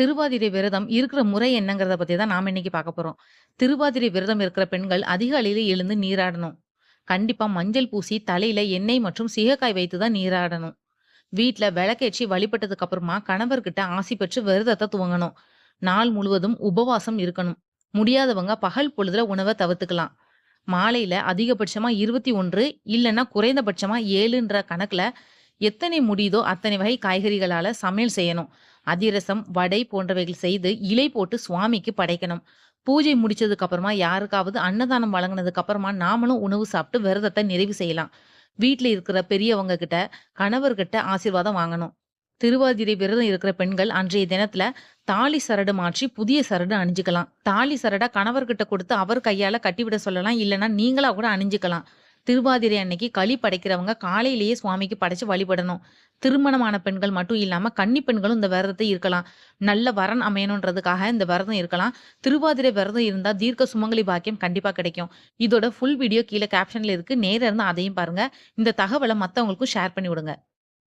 திருவாதிரை விரதம் இருக்கிற முறை என்னங்கிறத பத்தி தான் நாம இன்னைக்கு பார்க்க போறோம். திருவாதிரை விரதம் இருக்கிற பெண்கள் அதிகாலையில எழுந்து நீராடணும். கண்டிப்பா மஞ்சள் பூசி தலையில எண்ணெய் மற்றும் சீகக்காய் வைத்து தான் நீராடணும். வீட்டுல விளக்கேற்றி வழிபட்டதுக்கு அப்புறமா கணவர்கிட்ட ஆசி பெற்று விரதத்தை துவங்கணும். நாள் முழுவதும் உபவாசம் இருக்கணும். முடியாதவங்க பகல் பொழுதுல உணவை தவிர்த்துக்கலாம். மாலையில அதிகபட்சமா இருபத்தி ஒன்று இல்லைன்னா குறைந்தபட்சமா ஏழுன்ற கணக்குல எத்தனை முடியுதோ அத்தனை வகை காய்கறிகளால் சமையல் செய்யணும். அதிரசம், வடை போன்றவைகள் செய்து இலை போட்டு சுவாமிக்கு படைக்கணும். பூஜை முடிச்சதுக்கு அப்புறமா யாருக்காவது அன்னதானம் வழங்கினதுக்கு அப்புறமா நாமளும் உணவு சாப்பிட்டு விரதத்தை நிறைவு செய்யலாம். வீட்டில் இருக்கிற பெரியவங்க கிட்ட, கணவர்கிட்ட ஆசீர்வாதம் வாங்கணும். திருவாதிரை விரதம் இருக்கிற பெண்கள் அன்றைய தினத்துல தாலி சரடு மாற்றி புதிய சரடு அணிஞ்சுக்கலாம். தாலி சரடை கணவர்கிட்ட கொடுத்து அவர் கையால கட்டிவிட சொல்லலாம். இல்லைன்னா நீங்களா கூட அணிஞ்சுக்கலாம். திருவாதிரை அன்னைக்கு களி படைக்கிறவங்க காலையிலேயே சுவாமிக்கு படைச்சு வழிபடணும். திருமணமான பெண்கள் மட்டும் இல்லாம கன்னி பெண்களும் இந்த விரதத்தை இருக்கலாம். நல்ல வரன் அமையணுன்றதுக்காக இந்த விரதம் இருக்கலாம். திருவாதிரை விரதம் இருந்தா தீர்க்க சுமங்கலி பாக்கியம் கண்டிப்பா கிடைக்கும். இதோட ஃபுல் வீடியோ கீழே கேப்ஷன்ல இருக்கு. நேரம் இருந்தா அதையும் பாருங்க. இந்த தகவலை மத்தவங்களுக்கும் ஷேர் பண்ணி விடுங்க.